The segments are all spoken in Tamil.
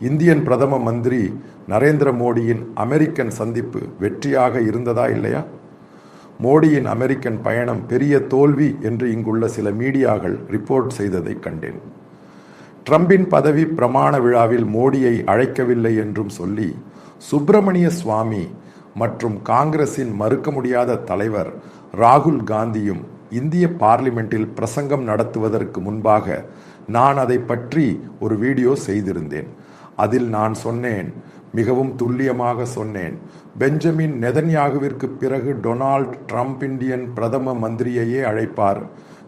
இந்தியன் பிரதம மந்திரி நரேந்திர மோடியின் அமெரிக்கன் சந்திப்பு வெற்றியாக இருந்ததா இல்லையா? மோடியின் அமெரிக்கன் பயணம் பெரிய தோல்வி என்று இங்குள்ள சில மீடியாக்கள் ரிப்போர்ட் செய்ததை கண்டேன். ட்ரம்பின் பதவி பிரமாண விழாவில் மோடியை அழைக்கவில்லை என்றும் சொல்லி சுப்பிரமணிய சுவாமி மற்றும் காங்கிரசின் மறுக்க முடியாத தலைவர் ராகுல் காந்தியும் இந்திய பார்லிமெண்டில் பிரசங்கம் நடத்துவதற்கு முன்பாக நான் அதை பற்றி ஒரு வீடியோ செய்திருந்தேன். அதில் நான் சொன்னேன் மிகவும் துல்லியமாக சொன்னேன். பெஞ்சமின் நெதன்யாகுவிற்கு பிறகு டொனால்ட் ட்ரம்ப் இந்தியன் பிரதம மந்திரியையே அழைப்பார்.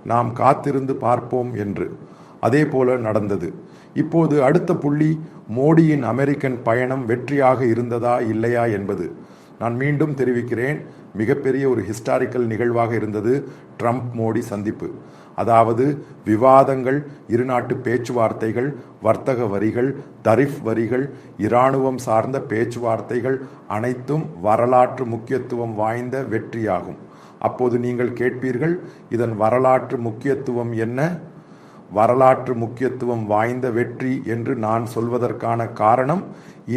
நாம் காத்திருந்து பார்ப்போம் என்று. அதே போல நடந்தது. இப்போது அடுத்த புள்ளி மோடியின் அமெரிக்கன் பயணம் வெற்றியாக இருந்ததா இல்லையா என்பது. நான் மீண்டும் தெரிவிக்கிறேன் மிகப்பெரிய ஒரு ஹிஸ்டாரிக்கல் நிகழ்வாக இருந்தது ட்ரம்ப் மோடி சந்திப்பு. அதாவது விவாதங்கள் இருநாட்டு பேச்சுவார்த்தைகள் வர்த்தக வரிகள் தரிஃப் வரிகள் இராணுவம் சார்ந்த பேச்சுவார்த்தைகள் அனைத்தும் வரலாற்று முக்கியத்துவம் வாய்ந்த வெற்றியாகும். அப்போது நீங்கள் கேட்பீர்கள் இதன் வரலாற்று முக்கியத்துவம் என்ன? வரலாற்று முக்கியத்துவம் வாய்ந்த வெற்றி என்று நான் சொல்வதற்கான காரணம்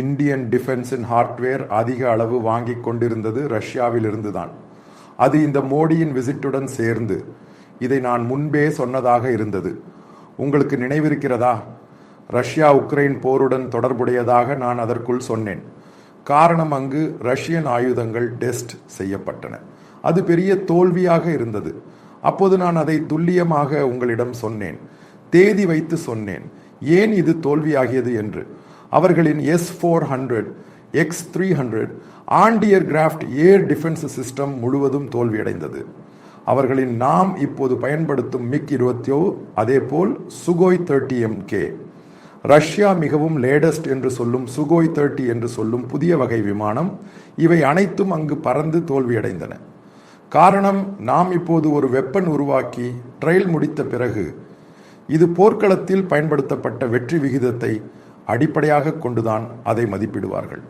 இந்தியன் டிஃபென்ஸின் ஹார்ட்வேர் அதிக அளவு வாங்கி கொண்டிருந்தது ரஷ்யாவிலிருந்து தான் அது இந்த மோடியின் விசிட்டுடன் சேர்ந்து இதை நான் முன்பே சொன்னதாக இருந்தது. உங்களுக்கு நினைவிருக்கிறதா? ரஷ்யா உக்ரைன் போருடன் தொடர்புடையதாக நான் அதற்குள் சொன்னேன். காரணம் அங்கு ரஷ்யன் ஆயுதங்கள் டெஸ்ட் செய்யப்பட்டன. அது பெரிய தோல்வியாக இருந்தது. அப்போது நான் அதை துல்லியமாக உங்களிடம் சொன்னேன். தேதி வைத்து சொன்னேன். ஏன் இது தோல்வியாகியது என்று. அவர்களின் S four hundred X three hundred anti aircraft air defence system முழுவதும் தோல்வியடைந்தது. அவர்களின் நாம் இப்போது பயன்படுத்தும் மிக் இருபத்தியோ அதேபோல் Sukhoi thirty M K Russia மிகவும் லேடஸ்ட் என்று சொல்லும் சுகோய் தேர்ட்டி என்று சொல்லும் புதிய வகை விமானம் இவை அனைத்தும் அங்கு பறந்து தோல்வியடைந்தன. காரணம் நாம் இப்போது ஒரு வெப்பன் உருவாக்கி ட்ரையல் முடித்த பிறகு இது போர்க்களத்தில் பயன்படுத்தப்பட்ட வெற்றி விகிதத்தை அடிப்படையாக கொண்டுதான் அதை மதிப்பிடுவார்கள்.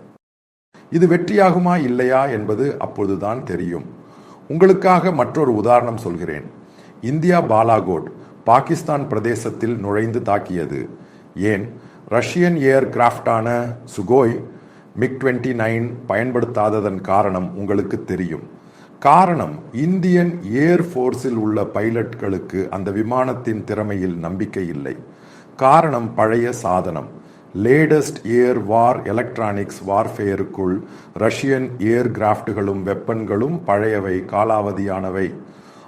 இது வெற்றியாகுமா இல்லையா என்பது அப்போதுதான் தெரியும். உங்களுக்காக மற்றொரு உதாரணம் சொல்கிறேன். இந்தியா பாலாகோட் பாகிஸ்தான் பிரதேசத்தில் நுழைந்து தாக்கியது. ஏன்? ரஷ்யன் ஏர் கிராஃப்டான சுகோய் மிக் டுவெண்ட்டி நைன் பயன்படுத்தாததன் காரணம் உங்களுக்கு தெரியும். காரணம் இந்தியன் ஏர் ஃபோர்ஸில் உள்ள பைலட்களுக்கு அந்த விமானத்தின் திறமையில் நம்பிக்கை இல்லை. காரணம் பழைய சாதனம். லேட்டஸ்ட் ஏர் வார் எலக்ட்ரானிக்ஸ் வார்ஃபேருக்குள் ரஷ்யன் ஏர் கிராஃப்டுகளும் வெப்பன்களும் பழையவை காலாவதியானவை.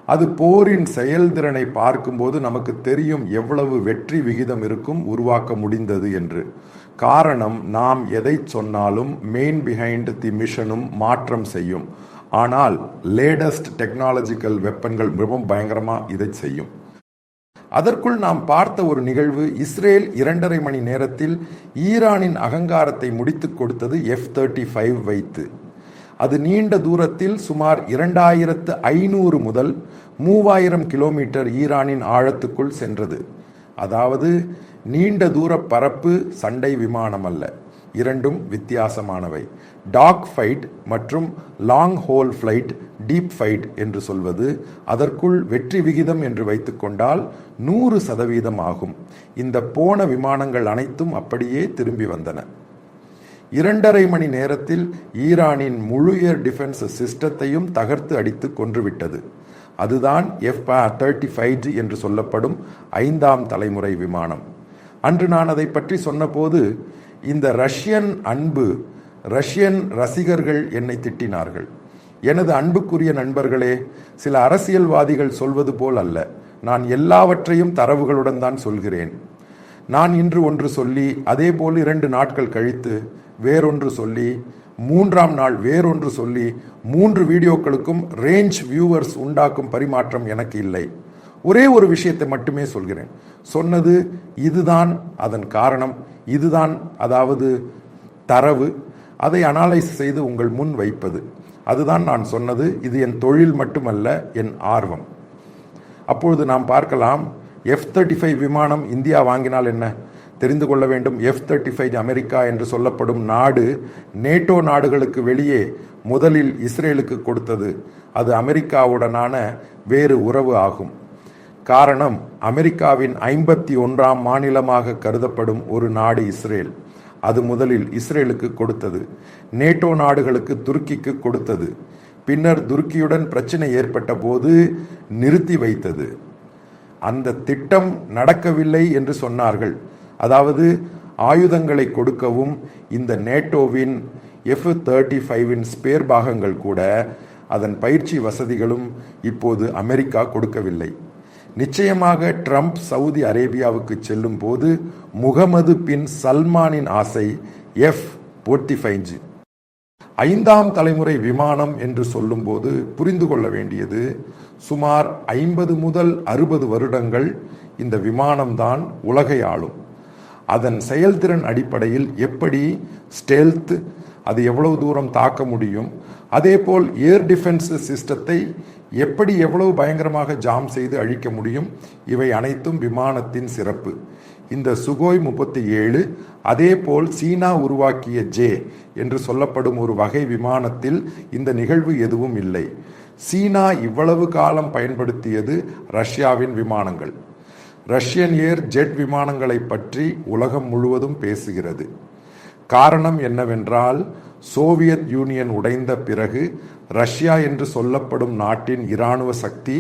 அது போரின் செயல்திறனை பார்க்கும்போது நமக்கு தெரியும் எவ்வளவு வெற்றி விகிதம் இருக்கும் உருவாக்க முடிந்தது என்று. காரணம் நாம் எதை சொன்னாலும் மெயின் பிஹைண்ட் தி மிஷனும் மாற்றம் செய்யும். ஆனால் லேட்டஸ்ட் டெக்னாலஜிக்கல் வெப்பன்கள் மிகவும் பயங்கரமாக இதை செய்யும். அதற்குள் நாம் பார்த்த ஒரு நிகழ்வு இஸ்ரேல் இரண்டரை மணி நேரத்தில் ஈரானின் அகங்காரத்தை முடித்துக் கொடுத்தது எஃப் தேர்ட்டி ஃபைவ் வைத்து. அது நீண்ட தூரத்தில் சுமார் இரண்டாயிரத்து ஐநூறு முதல் மூவாயிரம் கிலோமீட்டர் ஈரானின் ஆழத்துக்குள் சென்றது. அதாவது நீண்ட தூர பரப்பு சண்டை விமானம் அல்ல. இரண்டும் வித்தியாசமானவை. டாக் ஃபைட் மற்றும் long haul flight deep fight என்று சொல்வது அதற்குள் வெற்றி விகிதம் என்று வைத்துக்கொண்டால் நூறு சதவீதம் ஆகும். இந்த போன விமானங்கள் அனைத்தும் அப்படியே திரும்பி வந்தன. இரண்டரை மணி நேரத்தில் ஈரானின் முழு ஏர் டிஃபென்ஸ் சிஸ்டத்தையும் தகர்த்து அடித்து கொன்றுவிட்டது. அதுதான் எஃப் தேர்ட்டி ஃபைவ் என்று சொல்லப்படும் ஐந்தாம் தலைமுறை விமானம். அன்று நான் அதை பற்றி சொன்னபோது இந்த ரஷ்யன் அன்பு ரஷ்யன் ரசிகர்கள் என்னை திட்டினார்கள். எனது அன்புக்குரிய நண்பர்களே சில அரசியல்வாதிகள் சொல்வது போல் அல்ல. நான் எல்லாவற்றையும் தரவுகளுடன் தான் சொல்கிறேன். நான் இன்று ஒன்று சொல்லி அதே போல் இரண்டு நாட்கள் கழித்து வேறொன்று சொல்லி மூன்றாம் நாள் வேறொன்று சொல்லி மூன்று வீடியோக்களுக்கும் ரேஞ்ச் வியூவர்ஸ் உண்டாக்கும் பரிமாற்றம் எனக்கு இல்லை. ஒரே ஒரு விஷயத்தை மட்டுமே சொல்கிறேன். சொன்னது இதுதான் அதன் காரணம் இதுதான் அதாவது தரவு. அதை அனாலைஸ் செய்து உங்கள் முன் வைப்பது. அதுதான் நான் சொன்னது இது என் தொழில் மட்டுமல்ல என் ஆர்வம். அப்பொழுது நாம் பார்க்கலாம் எஃப் தேர்ட்டி ஃபைவ் விமானம் இந்தியா வாங்கினால் என்ன? தெரிந்து கொள்ள வேண்டும் எஃப் தேர்ட்டி ஃபைவ் அமெரிக்கா என்று சொல்லப்படும் நாடு நேட்டோ நாடுகளுக்கு வெளியே முதலில் இஸ்ரேலுக்கு கொடுத்தது. அது அமெரிக்காவுடனான வேறு உறவு ஆகும். காரணம் அமெரிக்காவின் ஐம்பத்தி ஒன்றாம் மாநிலமாக கருதப்படும் ஒரு நாடு இஸ்ரேல். அது முதலில் இஸ்ரேலுக்கு கொடுத்தது. நேட்டோ நாடுகளுக்கு துருக்கிக்கு கொடுத்தது. பின்னர் துருக்கியுடன் பிரச்சனை ஏற்பட்ட போது நிறுத்தி வைத்தது. அந்த திட்டம் நடக்கவில்லை என்று சொன்னார்கள். அதாவது ஆயுதங்களை கொடுக்கவும் இந்த நேட்டோவின் எஃப் தேர்ட்டி ஃபைவின் ஸ்பேர் பாகங்கள் கூட அதன் பயிற்சி வசதிகளும் இப்போது அமெரிக்கா கொடுக்கவில்லை. நிச்சயமாக ட்ரம்ப் சவுதி அரேபியாவுக்கு செல்லும் போது முகமது பின் சல்மானின் ஆசை எஃப் ஃபோர்ட்டி ஃபைஞ்சு ஐந்தாம் தலைமுறை விமானம் என்று சொல்லும்போது புரிந்து கொள்ள வேண்டியது சுமார் ஐம்பது முதல் அறுபது வருடங்கள் இந்த விமானம்தான் உலகை ஆளும். அதன் செயல்திறன் அடிப்படையில் எப்படி ஸ்டெல்த் அது எவ்வளவு தூரம் தாக்க முடியும் அதே போல் ஏர் டிஃபென்ஸ் சிஸ்டத்தை எப்படி எவ்வளவு பயங்கரமாக ஜாம் செய்து அழிக்க முடியும்? இவை அனைத்தும் விமானத்தின் சிறப்பு. இந்த சுகோய் முப்பத்தி ஏழு அதேபோல் சீனா உருவாக்கிய ஜே என்று சொல்லப்படும் ஒரு வகை விமானத்தில் இந்த நிகழ்வு எதுவும் இல்லை. சீனா இவ்வளவு காலம் பயன்படுத்தியது ரஷ்யாவின் விமானங்கள். ரஷ்யன் ஏர் ஜெட் விமானங்களை பற்றி உலகம் முழுவதும் பேசுகிறது. காரணம் என்னவென்றால் சோவியத் யூனியன் உடைந்த பிறகு ரஷ்யா என்று சொல்லப்படும் நாட்டின் இராணுவ சக்தி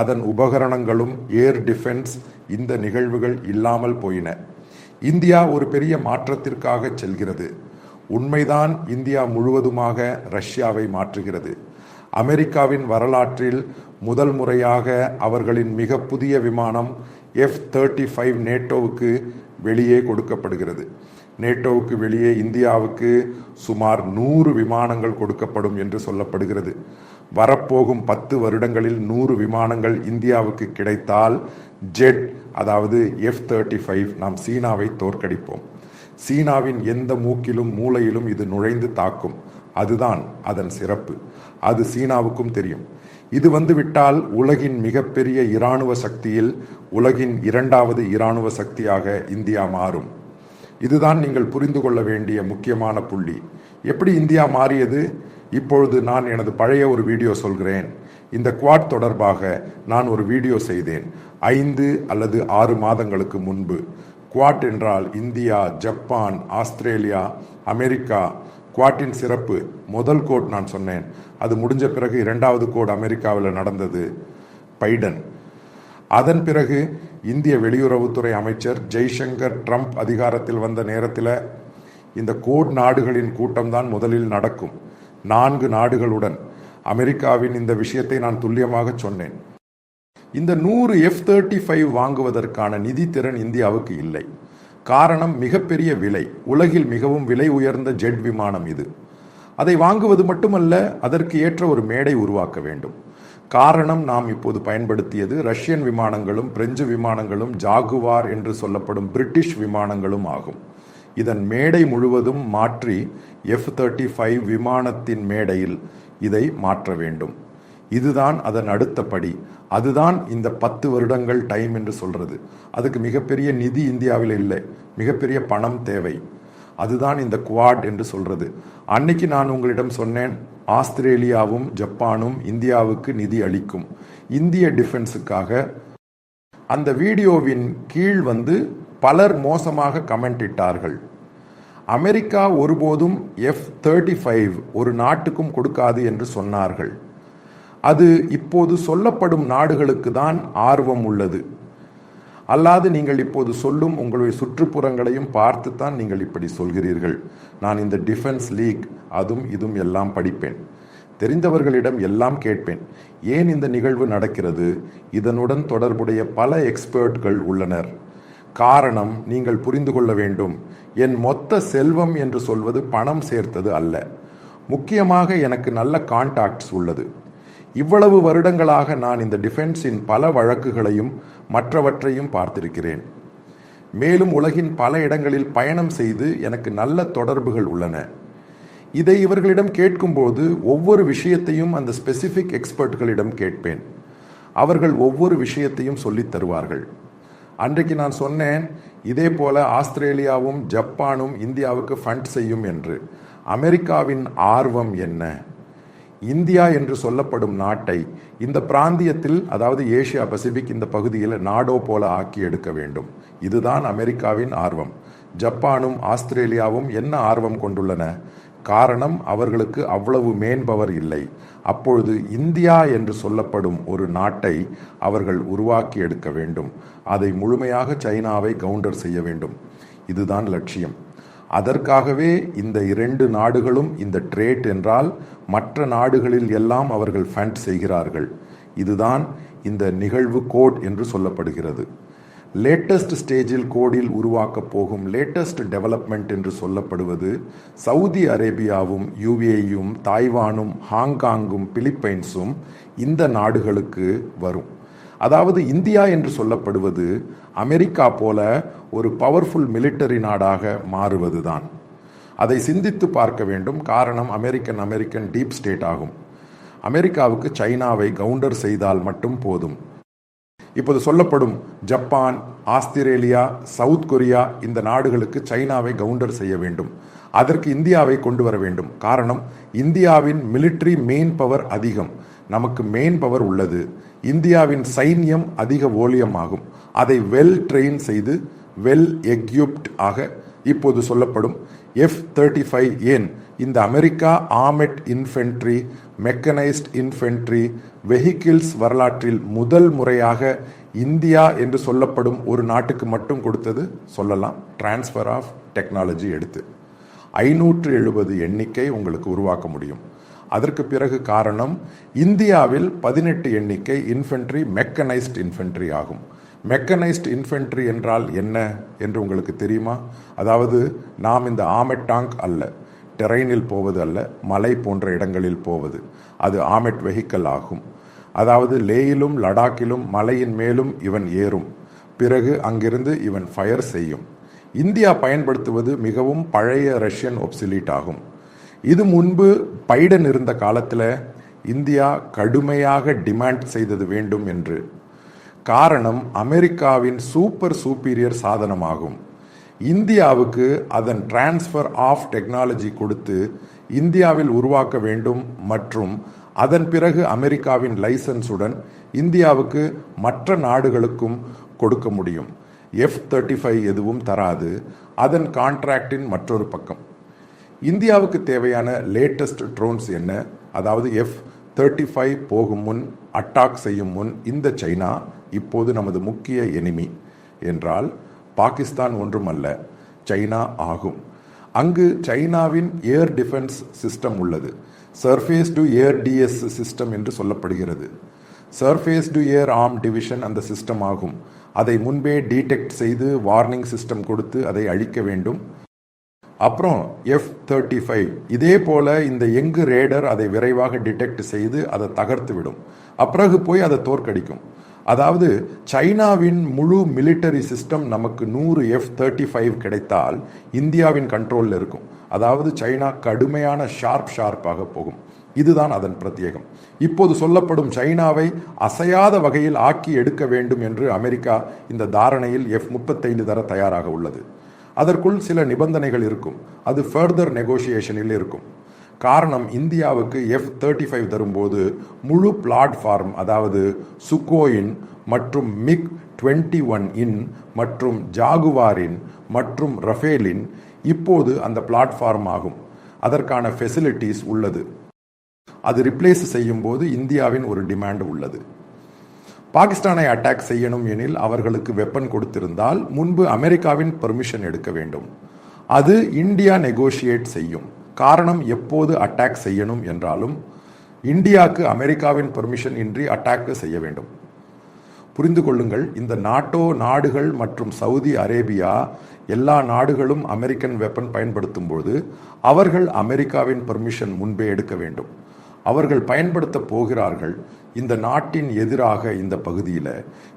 அதன் உபகரணங்களும் ஏர் டிஃபென்ஸ் இந்த நிகழ்வுகள் இல்லாமல் போயின. இந்தியா ஒரு பெரிய மாற்றத்திற்காக செல்கிறது. உண்மைதான் இந்தியா முழுவதுமாக ரஷ்யாவை மாற்றுகிறது. அமெரிக்காவின் வரலாற்றில் முதல் முறையாக அவர்களின் மிக புதிய விமானம் எஃப் தேர்ட்டி ஃபைவ் நேட்டோவுக்கு வெளியே கொடுக்கப்படுகிறது. நேட்டோவுக்கு வெளியே இந்தியாவுக்கு சுமார் நூறு விமானங்கள் கொடுக்கப்படும் என்று சொல்லப்படுகிறது. வரப்போகும் பத்து வருடங்களில் நூறு விமானங்கள் இந்தியாவுக்கு கிடைத்தால் ஜெட் அதாவது எஃப் தேர்ட்டி ஃபைவ் நாம் சீனாவை தோற்கடிப்போம். சீனாவின் எந்த மூக்கிலும் மூளையிலும் இது நுழைந்து தாக்கும். அதுதான் அதன் சிறப்பு. அது சீனாவுக்கும் தெரியும். இது வந்துவிட்டால் உலகின் மிகப்பெரிய இராணுவ சக்தியில் உலகின் இரண்டாவது இராணுவ சக்தியாக இந்தியா மாறும். இதுதான் நீங்கள் புரிந்து கொள்ள வேண்டிய முக்கியமான புள்ளி. எப்படி இந்தியா மாறியது? இப்பொழுது நான் எனது பழைய ஒரு வீடியோ சொல்கிறேன். இந்த குவாட் தொடர்பாக நான் ஒரு வீடியோ செய்தேன். ஐந்து அல்லது ஆறு மாதங்களுக்கு முன்பு. குவாட் என்றால் இந்தியா ஜப்பான் ஆஸ்திரேலியா அமெரிக்கா. குவாட்டின் சிறப்பு முதல் கோட் நான் சொன்னேன். அது முடிஞ்ச பிறகு இரண்டாவது கோட் அமெரிக்காவில் நடந்தது. பைடன். அதன் பிறகு இந்திய வெளியுறவுத்துறை அமைச்சர் ஜெய்சங்கர் ட்ரம்ப் அதிகாரத்தில் வந்த நேரத்தில் இந்த கோட் நாடுகளின் கூட்டம்தான் முதலில் நடக்கும். நான்கு நாடுகளுடன் அமெரிக்காவின் இந்த விஷயத்தை நான் துல்லியமாக சொன்னேன். இந்த நூறு எஃப் தேர்ட்டி ஃபைவ் வாங்குவதற்கான நிதி திறன் இந்தியாவுக்கு இல்லை. காரணம் மிகப்பெரிய விலை. உலகில் மிகவும் விலை உயர்ந்த ஜெட் விமானம் இது. அதை வாங்குவது மட்டுமல்ல அதற்கு ஏற்ற ஒரு மேடை உருவாக்க வேண்டும். காரணம் நாம் இப்போது பயன்படுத்தியது ரஷ்யன் விமானங்களும் பிரெஞ்சு விமானங்களும் ஜாகுவார் என்று சொல்லப்படும் பிரிட்டிஷ் விமானங்களும் ஆகும். இதன் மேடை முழுவதும் மாற்றி எஃப் தேர்ட்டி ஃபைவ் விமானத்தின் மேடையில் இதை மாற்ற வேண்டும். இதுதான் அதன் அடுத்த படி. அதுதான் இந்த பத்து வருடங்கள் டைம் என்று சொல்கிறது அதுக்கு மிகப்பெரிய நிதி இந்தியாவில் இல்லை. மிகப்பெரிய பணம் தேவை. அதுதான் இந்த குவாட் என்று சொல்றது. அன்னைக்கு நான் உங்களிடம் சொன்னேன் ஆஸ்திரேலியாவும் ஜப்பானும் இந்தியாவுக்கு நிதி அளிக்கும். இந்திய டிஃபென்ஸுக்காக. அந்த வீடியோவின் கீழ் வந்து பலர் மோசமாக கமெண்ட் இட்டார்கள். அமெரிக்கா ஒருபோதும் எஃப் தேர்ட்டி ஃபைவ் ஒரு நாட்டுக்கும் கொடுக்காது என்று சொன்னார்கள். அது இப்போது சொல்லப்படும் நாடுகளுக்கு தான் ஆர்வம் உள்ளது. அல்லாது நீங்கள் இப்போது சொல்லும் உங்களுடைய சுற்றுப்புறங்களையும் பார்த்துத்தான் நீங்கள் இப்படி சொல்கிறீர்கள். நான் இந்த டிஃபென்ஸ் லீக் அதுவும் இதுவும் எல்லாம் படிப்பேன். தெரிந்தவர்களிடம் எல்லாம் கேட்பேன். ஏன் இந்த நிகழ்வு நடக்கிறது? இதனுடன் தொடர்புடைய பல எக்ஸ்பர்ட்கள் உள்ளனர். காரணம் நீங்கள் புரிந்து கொள்ள வேண்டும். என் மொத்த செல்வம் என்று சொல்வது பணம் சேர்த்தது அல்ல. முக்கியமாக எனக்கு நல்ல கான்டாக்ட்ஸ் உள்ளது. இவ்வளவு வருடங்களாக நான் இந்த டிஃபென்ஸின் பல வழக்குகளையும் மற்றவற்றையும் பார்த்திருக்கிறேன். மேலும் உலகின் பல இடங்களில் பயணம் செய்து எனக்கு நல்ல தொடர்புகள் உள்ளன. இதை இவர்களிடம் கேட்கும்போது ஒவ்வொரு விஷயத்தையும் அந்த ஸ்பெசிஃபிக் எக்ஸ்பர்ட்களிடம் கேட்பேன். அவர்கள் ஒவ்வொரு விஷயத்தையும் சொல்லித் தருவார்கள். அன்றைக்கு நான் சொன்னேன் இதே போல ஆஸ்திரேலியாவும் ஜப்பானும் இந்தியாவுக்கு ஃபண்ட் செய்யும் என்று. அமெரிக்காவின் ஆர்வம் என்ன? இந்தியா என்று சொல்லப்படும் நாட்டை இந்த பிராந்தியத்தில் அதாவது ஏசியா பசிபிக் இந்த பகுதியில் நாடோ போல ஆக்கி எடுக்க வேண்டும். இதுதான் அமெரிக்காவின் ஆர்வம். ஜப்பானும் ஆஸ்திரேலியாவும் என்ன ஆர்வம் கொண்டுள்ளன? காரணம் அவர்களுக்கு அவ்வளவு மேன்பவர் இல்லை. அப்பொழுது இந்தியா என்று சொல்லப்படும் ஒரு நாட்டை அவர்கள் உருவாக்கி எடுக்க வேண்டும். அதை முழுமையாக சைனாவை கவுண்டர் செய்ய வேண்டும். இதுதான் லட்சியம். அதற்காகவே இந்த இரண்டு நாடுகளும் இந்த ட்ரேட் என்றால் மற்ற நாடுகளில் எல்லாம் அவர்கள் ஃபண்ட் செய்கிறார்கள். இதுதான் இந்த நிகழ்வு கோட் என்று சொல்லப்படுகிறது. லேட்டஸ்ட் ஸ்டேஜில் கோடில் உருவாக்கப் போகும் லேட்டஸ்ட் டெவலப்மெண்ட் என்று சொல்லப்படுவது சவுதி அரேபியாவும் யுஏயும் தாய்வானும் ஹாங்காங்கும் பிலிப்பைன்ஸும் இந்த நாடுகளுக்கு வரும். அதாவது இந்தியா என்று சொல்லப்படுவது அமெரிக்கா போல ஒரு பவர்ஃபுல் மிலிட்டரி நாடாக மாறுவதுதான். அதை சிந்தித்து பார்க்க வேண்டும். காரணம் அமெரிக்கன் அமெரிக்கன் டீப் ஸ்டேட் ஆகும். அமெரிக்காவுக்கு சைனாவை கவுண்டர் செய்தால் மட்டும் போதும். இப்போது சொல்லப்படும் ஜப்பான் ஆஸ்திரேலியா சவுத் கொரியா இந்த நாடுகளுக்கு சைனாவை கவுண்டர் செய்ய வேண்டும். அதற்கு இந்தியாவை கொண்டு வர வேண்டும். காரணம் இந்தியாவின் மிலிட்ரி மெயின் பவர் அதிகம். நமக்கு மெயின் பவர் உள்ளது. இந்தியாவின் சைன்யம் அதிக ஓலியம் ஆகும் அதை வெல் ட்ரெயின் செய்து வெல் எக்யூப்ட் ஆக இப்போது சொல்லப்படும் எஃப் தேர்ட்டி ஃபைவ் ஏன் இந்த America armed infantry mechanised infantry vehicles வரலாற்றில் முதல் முறையாக இந்தியா என்று சொல்லப்படும் ஒரு நாட்டுக்கு மட்டும் கொடுத்தது சொல்லலாம். டிரான்ஸ்ஃபர் ஆஃப் டெக்னாலஜி எடுத்து. ஐநூற்று எழுபது எண்ணிக்கை உங்களுக்கு உருவாக்க முடியும். அதற்கு பிறகு காரணம் இந்தியாவில் பதினெட்டு எண்ணிக்கை இன்ஃபென்ட்ரி மெக்கனைஸ்ட் இன்ஃபென்ட்ரி ஆகும். மெக்கனைஸ்ட் இன்ஃபென்ட்ரி என்றால் என்ன என்று உங்களுக்கு தெரியுமா? அதாவது நாம் இந்த ஆமெட்டாங்க் அல்ல டெரெயினில் போவது அல்ல மலை போன்ற இடங்களில் போவது. அது ஆமெட் வெஹிக்கல் ஆகும். அதாவது லேயிலும் லடாக்கிலும் மலையின் மேலும் இவன் ஏறும். பிறகு அங்கிருந்து இவன் ஃபயர் செய்யும். இந்தியா பயன்படுத்துவது மிகவும் பழைய ரஷ்யன் ஒப்சிலீட் ஆகும். இது முன்பு பைடன் இருந்த காலத்தில் இந்தியா கடுமையாக டிமாண்ட் செய்தது வேண்டும் என்று. காரணம் அமெரிக்காவின் சூப்பர் சூப்பீரியர் சாதனமாகும். இந்தியாவுக்கு அதன் டிரான்ஸ்ஃபர் ஆஃப் டெக்னாலஜி கொடுத்து இந்தியாவில் உருவாக்க வேண்டும் மற்றும் அதன் பிறகு அமெரிக்காவின் லைசன்ஸுடன் இந்தியாவுக்கு மற்ற நாடுகளுக்கும் கொடுக்க முடியும். எஃப் தேர்ட்டி ஃபைவ் எதுவும் தராது. அதன் கான்ட்ராக்டின் மற்றொரு பக்கம். இந்தியாவுக்கு தேவையான லேட்டஸ்ட் ட்ரோன்ஸ் என்ன? அதாவது எஃப் தேர்ட்டி ஃபைவ் போகும் முன் அட்டாக் செய்யும் முன் இந்த சைனா இப்போது நமது முக்கிய எனிமி என்றால் பாகிஸ்தான் ஒன்றுமல்ல சைனா ஆகும். அங்கு சைனாவின் ஏர் டிஃபென்ஸ் சிஸ்டம் உள்ளது. Surface to air DS system என்று சொல்லப்படுகிறது. Surface to air arm division அந்த சிஸ்டம் ஆகும். அதை முன்பே டீடெக்ட் செய்து வார்னிங் சிஸ்டம் கொடுத்து அதை அழிக்க வேண்டும். அப்புறம் எஃப் தேர்ட்டி ஃபைவ் இதே போல் இந்த எங்கு ரேடர் அதை விரைவாக டிடெக்ட் செய்து அதை தகர்த்து விடும். அப்பிறகு போய் அதை தோற்கடிக்கும். அதாவது சைனாவின் முழு மிலிட்டரி சிஸ்டம் நமக்கு நூறு எஃப் தேர்ட்டி ஃபைவ் கிடைத்தால் இந்தியாவின் கண்ட்ரோலில் இருக்கும். அதாவது சைனா கடுமையான ஷார்ப் ஷார்ப்பாக போகும். இதுதான் அதன் பிரத்யேகம். இப்போது சொல்லப்படும் சைனாவை அசையாத வகையில் ஆக்கி எடுக்க வேண்டும் என்று அமெரிக்கா இந்த தாரணையில் எஃப் முப்பத்தைந்து தர தயாராக உள்ளது. அதற்குள் சில நிபந்தனைகள் இருக்கும். அது ஃபர்தர் நெகோசியேஷனில் இருக்கும். காரணம் இந்தியாவுக்கு எஃப் தேர்ட்டி ஃபைவ் தரும்போது முழு பிளாட்ஃபார்ம் அதாவது சுக்கோயின் மற்றும் மிக் டுவெண்ட்டி ஒன் இன் மற்றும் ஜாகுவாரின் மற்றும் ரஃபேலின் இப்போது அந்த பிளாட்ஃபார்ம் ஆகும். அதற்கான ஃபெசிலிட்டிஸ் உள்ளது. அது ரிப்ளேஸ் செய்யும் போது இந்தியாவின் ஒரு டிமாண்ட் உள்ளது. பாகிஸ்தானை அட்டாக் செய்யணும் எனில் அவர்களுக்கு வெப்பன் கொடுத்திருந்தால் முன்பு அமெரிக்காவின் பெர்மிஷன் எடுக்க வேண்டும். அது இந்தியா நெகோஷியேட் செய்யும். காரணம் எப்போது அட்டாக் செய்யணும் என்றாலும் இந்தியாவுக்கு அமெரிக்காவின் பெர்மிஷன் இன்றி அட்டாக் செய்ய வேண்டும். புரிந்து கொள்ளுங்கள் இந்த நாட்டோ நாடுகள் மற்றும் சவுதி அரேபியா எல்லா நாடுகளும் அமெரிக்கன் வெப்பன் பயன்படுத்தும் போது அவர்கள் அமெரிக்காவின் பெர்மிஷன் முன்பே எடுக்க வேண்டும். அவர்கள் பயன்படுத்த போகிறார்கள். இந்த நாட்டின் எதிராக இந்த பகுதியில்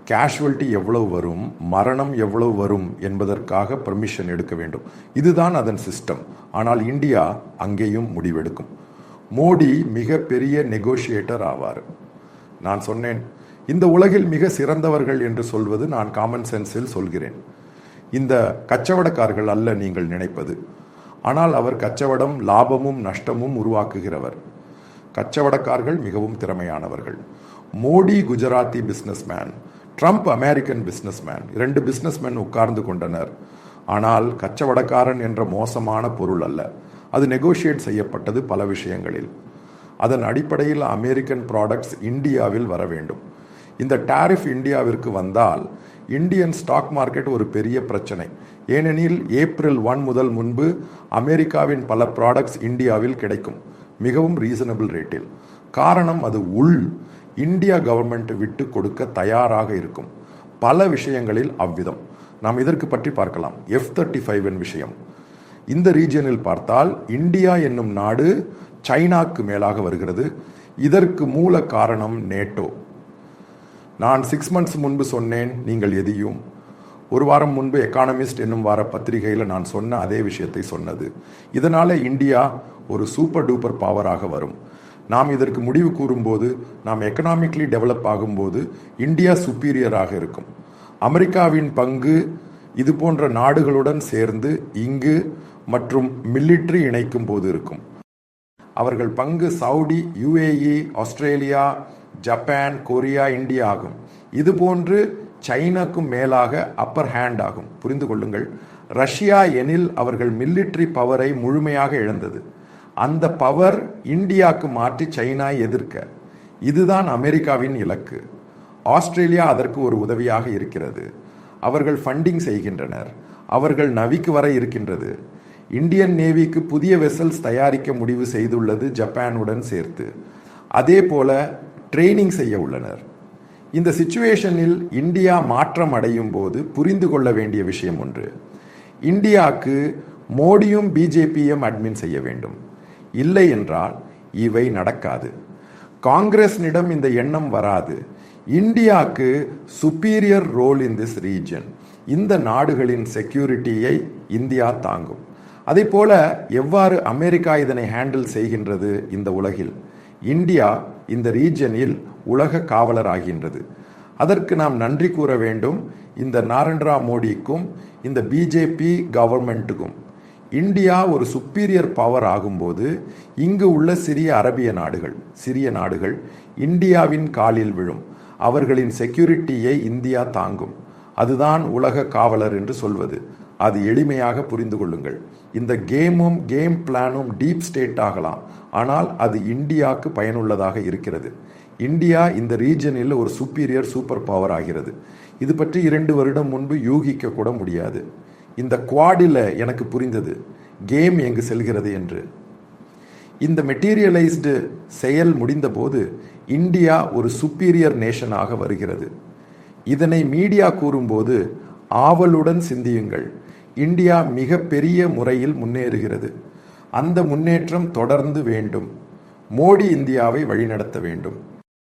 கேஷுவல்ட்டி எவ்வளவு வரும் மரணம் எவ்வளவு வரும் என்பதற்காக பெர்மிஷன் எடுக்க வேண்டும். இதுதான் அதன் சிஸ்டம் ஆனால் இந்தியா அங்கேயும் முடிவெடுக்கும். மோடி மிக பெரிய நெகோஷியேட்டர் ஆவார். நான் சொன்னேன் இந்த உலகில் மிக சிறந்தவர்கள் என்று சொல்வது நான் காமன் சென்ஸில் சொல்கிறேன். இந்த கச்சவடக்காரர்கள் அல்ல நீங்கள் நினைப்பது. ஆனால் அவர் கச்சவடம் லாபமும் நஷ்டமும் உருவாக்குகிறவர். கச்சவடக்காரர்கள் மிகவும் திறமையானவர்கள். Modi Gujarati businessman Trump American businessman இரண்டு பிஸ்னஸ்மேன் உட்கார்ந்து கொண்டனர். ஆனால் கச்சவடக்காரன் என்ற மோசமான பொருள் அல்ல. அது நெகோஷியேட் செய்யப்பட்டது பல விஷயங்களில். அதன் அடிப்படையில் அமெரிக்கன் ப்ராடக்ட்ஸ் இந்தியாவில் வர வேண்டும். இந்த டாரிஃப் இந்தியாவிற்கு வந்தால் இந்தியன் ஸ்டாக் மார்க்கெட் ஒரு பெரிய பிரச்சனை. ஏனெனில் ஏப்ரல் ஒன் முதல் முன்பு அமெரிக்காவின் பல ப்ராடக்ட்ஸ் இந்தியாவில் கிடைக்கும். மிகவும் ரீசனபிள் ரேட்டில் காரணம் அது உள் இந்தியா கவர்மெண்ட் விட்டு கொடுக்க தயாராக இருக்கும். பல விஷயங்களில் அவ்விதம். நாம் இதற்கு பற்றி பார்க்கலாம். எஃப் தேர்ட்டி ஃபைவ் விஷயம். இந்த ரீஜியனில் பார்த்தால் இந்தியா என்னும் நாடு சைனாக்கு மேலாக வருகிறது. இதற்கு மூல காரணம் நேட்டோ நான் சிக்ஸ் மந்த்ஸ் முன்பு சொன்னேன் நீங்கள் எதையும். ஒரு வாரம் முன்பு எக்கானமிஸ்ட் என்னும் வார பத்திரிகையில் நான் சொன்ன அதே விஷயத்தை சொன்னது. இதனால் இந்தியா ஒரு சூப்பர் டூப்பர் பவராக வரும். நாம் இதற்கு முடிவு கூறும்போது நாம் எக்கனாமிக்லி டெவலப் ஆகும்போது இந்தியா சுப்பீரியராக இருக்கும். அமெரிக்காவின் பங்கு இது போன்ற நாடுகளுடன் சேர்ந்து இங்கு மற்றும் மிலிட்ரி இணைக்கும் போது இருக்கும். அவர்கள் பங்கு Saudi UAE Australia Japan Korea India ஆகும். இதுபோன்று சைனாக்கும் மேலாக அப்பர் ஹேண்ட் ஆகும். புரிந்து கொள்ளுங்கள். ரஷ்யா எனில் அவர்கள் மில்லிட்ரி பவரை முழுமையாக இழந்தது. அந்த பவர் இந்தியாவுக்கு மாற்றி சைனா எதிர்க்க. இதுதான் அமெரிக்காவின் இலக்கு. ஆஸ்திரேலியா அதற்கு ஒரு உதவியாக இருக்கிறது. அவர்கள் ஃபண்டிங் செய்கின்றனர். அவர்கள் நவிக்கு வர இருக்கின்றது. இந்தியன் நேவிக்கு புதிய வெசல்ஸ் தயாரிக்க முடிவு செய்துள்ளது ஜப்பானுடன் சேர்த்து. அதே போல ட்ரெய்னிங் செய்ய உள்ளனர். இந்த சுச்சுவேஷனில் இந்தியா மாற்றம் அடையும் போது புரிந்து கொள்ள வேண்டிய விஷயம் ஒன்று. இந்தியாவுக்கு மோடியும் பிஜேபியும் அட்மின் செய்ய வேண்டும். இல்லை என்றால் இவை நடக்காது. காங்கிரஸினிடம் இந்த எண்ணம் வராது. இந்தியாவுக்கு superior role in this region இந்த நாடுகளின் செக்யூரிட்டியை இந்தியா தாங்கும். அதே போல எவ்வாறு அமெரிக்கா இதனை ஹேண்டில் செய்கின்றது இந்த உலகில்? இந்தியா இந்த ரீஜனில் உலக காவலர் ஆகின்றது அதற்கு நாம் நன்றி கூற வேண்டும். இந்த நாரண்ரா மோடிக்கும் இந்த பிஜேபி கவர்மெண்ட்டுக்கும் இந்தியா ஒரு சுப்பீரியர் பவர் ஆகும்போது இங்கு உள்ள சிறிய அரபிய நாடுகள் சிறிய நாடுகள் இந்தியாவின் காலில் விழும். அவர்களின் செக்யூரிட்டியை இந்தியா தாங்கும். அதுதான் உலக காவலர் என்று சொல்வது. அது எளிமையாக புரிந்து கொள்ளுங்கள். இந்த கேமும் கேம் பிளானும் டீப் ஸ்டேட் ஆகலாம். ஆனால் அது இந்தியாவுக்கு பயனுள்ளதாக இருக்கிறது. இந்தியா இந்த ரீஜனில் ஒரு சுப்பீரியர் சூப்பர் பவர் ஆகிறது. இது பற்றி இரண்டு வருடம் முன்பு யூகிக்க கூட முடியாது. இந்த குவாடில் எனக்கு புரிந்தது. கேம் எங்கு செல்கிறது என்று. இந்த மெட்டீரியலைஸ்டு செயல் முடிந்தபோது இந்தியா ஒரு சுப்பீரியர் நேஷனாக வருகிறது. இதனை மீடியா கூறும்போது ஆவலுடன் சிந்தியுங்கள். இந்தியா மிக பெரிய முறையில் முன்னேறுகிறது. அந்த முன்னேற்றம் தொடர்ந்து வேண்டும். மோடி இந்தியாவை வழிநடத்த வேண்டும்.